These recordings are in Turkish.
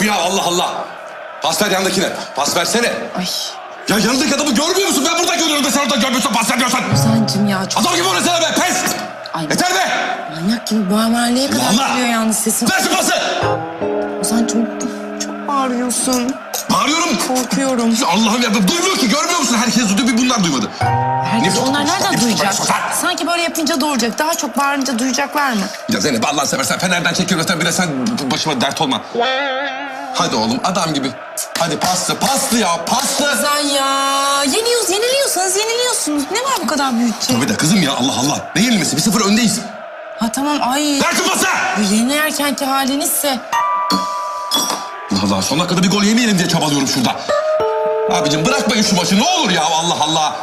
ya Allah Allah. Pas ver yandakine. Pas versene. Ay Ya yanındaki adamı görmüyor musun? Ben burada görüyorum da sen orada görmüyorsun. Pas ver diyorsan. Ozan'cım ya çok Adam gibi oynasana be pes. Ay. Yeter be. manyak gibi bu mahalleye kadar Allah! geliyor yalnız sesin. Ver şu pası. Ozan'cım çok bağırıyorsun. Bağırıyorum. Korkuyorum. Allah'ım ya duymuyor ki görmüyor? Herkes duyuyor bir bunlar duymadı. Herkes onlar Ne- nereden Ne- duyacak? Sanki böyle yapınca doğuracak. Daha çok bağırınca duyacaklar mı? Ya Zeynep Allah'ını seversen Fener'den çekiyorsan bir de sen başıma dert olma. Hadi oğlum adam gibi. Hadi paslı paslı ya paslı. Ozan ya. Yeniyoruz, yeniliyorsanız yeniliyorsunuz. Ne var bu kadar büyütecek? Tabii de kızım ya Allah Allah. Ne yenilmesi? Bir sıfır öndeyiz. Ha tamam ay. Ver şu pası. Bu yeni erkenki halinizse. Allah Allah son dakikada bir gol yemeyelim diye çabalıyorum şurada. Abicim bırakmayın şu maçı ne olur ya Allah Allah.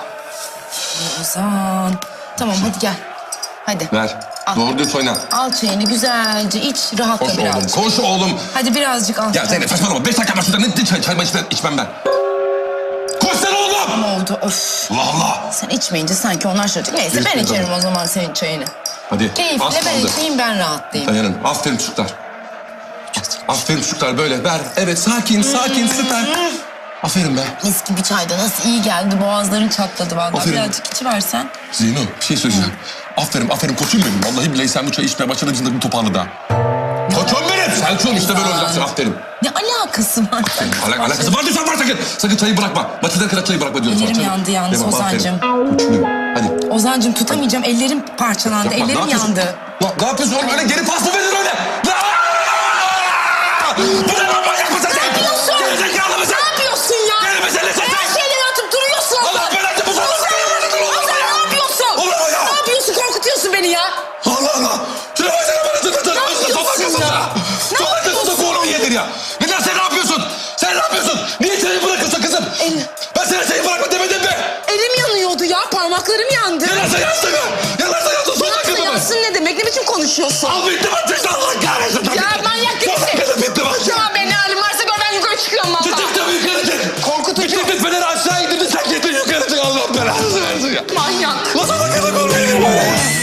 Ozan. Tamam hadi gel. Hadi. Ver. Al. Doğru düz oyna. Al çayını güzelce iç rahatla Koş oğlum birazcık. koş oğlum. Hadi birazcık al. Ya Zeynep saçmalama. Beş dakika var şurada. Ne çay, çay içmem, içmem ben. Koşsana oğlum. Ne oldu? Öf. Allah Allah. Sen içmeyince sanki onlar şöyle. Neyse ben Lütfen, içerim o zaman senin çayını. Hadi. Keyifle az ben kaldı. içeyim ben rahatlayayım. Dayanın. Aferin çocuklar. Aferin çocuklar böyle. Ver. Evet sakin sakin süper. Aferin be. Mis gibi çayda nasıl iyi geldi boğazların çatladı vallahi. Aferin. Birazcık içiversen. Zeyno bir şey söyleyeceğim. Aferin aferin koçum benim. Vallahi billahi sen bu çayı içmeye başladığın için de bir toparladı ha. Koçum benim. Selçuk'um işte böyle olacaksın. Aferin. Ne alakası var? Ala alakası var diyorsan var sakın. Sakın çayı bırakma. Maçıdan kadar çayı bırakma diyorum. Ellerim yandı yalnız Devam. Ozan'cığım. Koçum benim. Hadi. Ozancığım tutamayacağım. Ellerim parçalandı. Yapma, ne Ellerim yapıyorsun? yandı. Ya, ne yapıyorsun oğlum? Öyle geri pas mı verir öyle? beni ya. Allah Allah. Şuna versene bana tut tut tut. Sopa kafasına. Sopa kafasına kolumu yedir ya. Neden sen ne yapıyorsun? Sen ne yapıyorsun? Niye seni bırakırsın kızım? El... Ben sana seni bırakma demedim mi? Elim yanıyordu ya. Parmaklarım yandı. Yanarsa yansın ya. Yanarsa yansın. Sopa kafasına. Yanarsa yansın ne demek? Ne biçim konuşuyorsun? Al bitti mi? Tezden Allah kahretsin. Ya manyak gibisin. Sopa kafasına bitti mi? Tamam beni halim varsa gör ben yukarı çıkıyorum valla. Çık çık yukarı çık. Korkutucu. Bitti bitti feneri aşağı indirdin sen gittin yukarı çık. Allah belanı versin ya. Manyak. Nasıl bakıyorsun? Allah'ım.